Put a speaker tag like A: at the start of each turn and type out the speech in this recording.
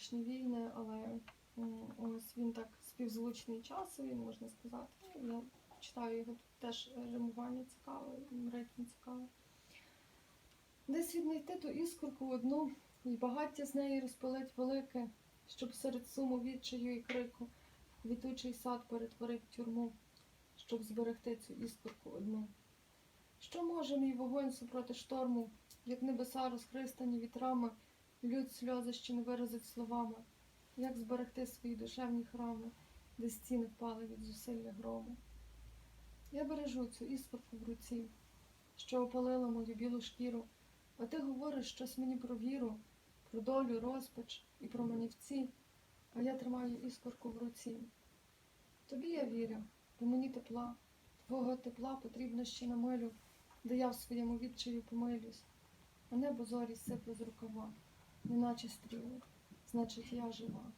A: внутрішні війни, але ось він так співзвучний часовий, можна сказати. Я читаю його тут теж римування цікаве, ритм цікавий. Десь віднайти ту іскорку одну, і багаття з неї розпалить велике, щоб серед суму відчаю і крику в квітучий сад перетворить тюрму, щоб зберегти цю іскорку одну. Що може мій вогонь супроти шторму, як небеса розхристані вітрами, лють сльози, що не виразить словами, як зберегти свої душевні храми, де стіни впали від зусилля грому. Я бережу цю іскорку в руці, що опалила мою білу шкіру, а ти говориш щось мені про віру, про долю, розпач і про манівці, а я тримаю іскорку в руці. Тобі я вірю, бо мені тепла, твого тепла потрібно ще на милю, де я в своєму відчаю помилюсь, а небо зорі сипле з рукава, неначе стріли, значить я жива.